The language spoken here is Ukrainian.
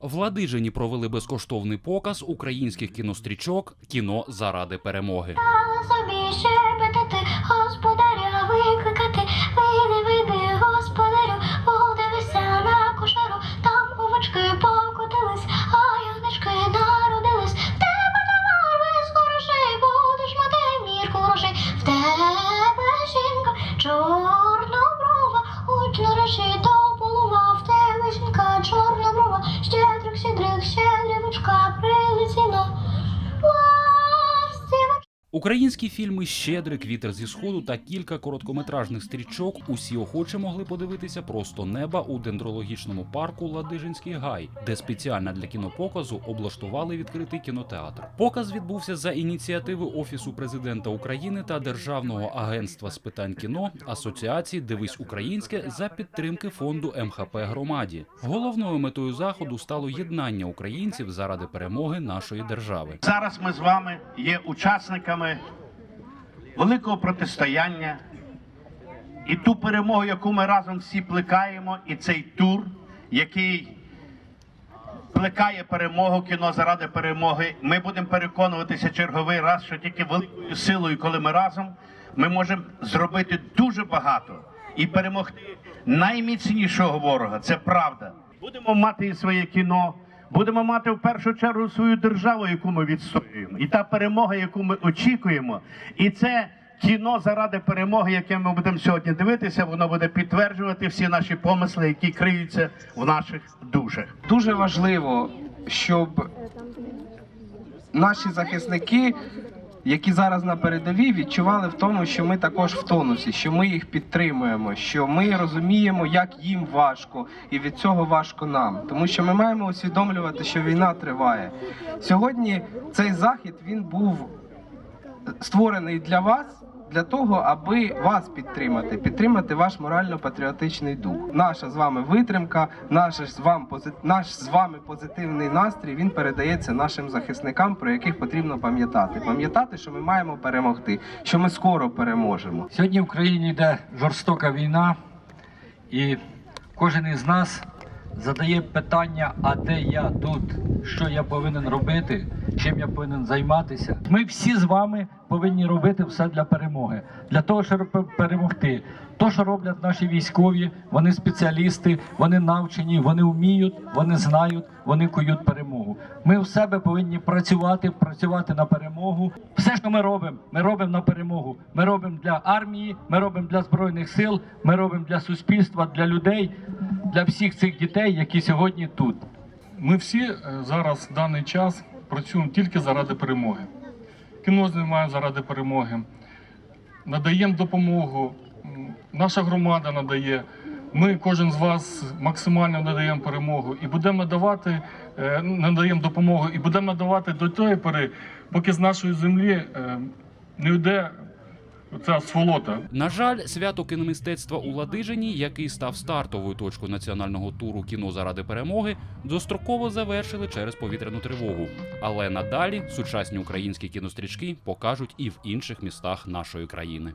В Ладижині провели безкоштовний показ українських кінострічок Кіно заради перемоги. Українські фільми Щедрик, Вітер зі сходу та кілька короткометражних стрічок усі охоче могли подивитися просто неба у дендрологічному парку Ладижинський гай, де спеціально для кінопоказу облаштували відкритий кінотеатр. Показ відбувся за ініціативи Офісу президента України та Державного агентства з питань кіно Асоціації Дивись Українське за підтримки фонду МХП громаді. Головною метою заходу стало єднання українців заради перемоги нашої держави. Зараз ми з вами є учасниками великого протистояння і ту перемогу, яку ми разом всі плекаємо, і цей тур, який плекає перемогу, кіно заради перемоги. Ми будемо переконуватися черговий раз, що тільки великою силою, коли ми разом, ми можемо зробити дуже багато і перемогти найміцнішого ворога. Це правда. Будемо мати і своє кіно. Будемо мати в першу чергу свою державу, яку ми відстоюємо, і та перемога, яку ми очікуємо, і це кіно заради перемоги, яке ми будемо сьогодні дивитися, воно буде підтверджувати всі наші помисли, які криються в наших душах. Дуже важливо, щоб наші захисники, які зараз на передовій, відчували в тому, що ми також в тонусі, що ми їх підтримуємо, що ми розуміємо, як їм важко, і від цього важко нам. Тому що ми маємо усвідомлювати, що війна триває. Сьогодні цей захід він був створений для вас. Для того, аби вас підтримати, підтримати ваш морально-патріотичний дух. Наша з вами витримка, наш з вам пози- наш з вами позитивний настрій. Він передається нашим захисникам, про яких потрібно пам'ятати. Пам'ятати, що ми маємо перемогти, що ми скоро переможемо. Сьогодні в Україні йде жорстока війна, і кожен із нас задає питання: а де я тут? Що я повинен робити? Чим я повинен займатися? Ми всі з вами повинні робити все для перемоги, для того, щоб перемогти. То, що роблять наші військові, вони спеціалісти, вони навчені, вони вміють, вони знають, вони кують перемогу. Ми в себе повинні працювати, працювати на перемогу. Все, що ми робимо, ми робимо на перемогу. Ми робимо для армії, ми робимо для збройних сил, ми робимо для суспільства, для людей, для всіх цих дітей, які сьогодні тут. Ми всі е, зараз в даний час працюємо тільки заради перемоги. Кіно знімає заради перемоги. Надаємо допомогу. Наша громада надає. Ми, кожен з вас, максимально надаємо перемогу і будемо надавати, е, надаємо допомогу і будемо надавати до тої пори, поки з нашої землі е, не йде ця сволота. На жаль, свято кіномистецтва у Ладижині, який став стартовою точкою національного туру кіно заради перемоги, достроково завершили через повітряну тривогу. Але надалі сучасні українські кінострічки покажуть і в інших містах нашої країни.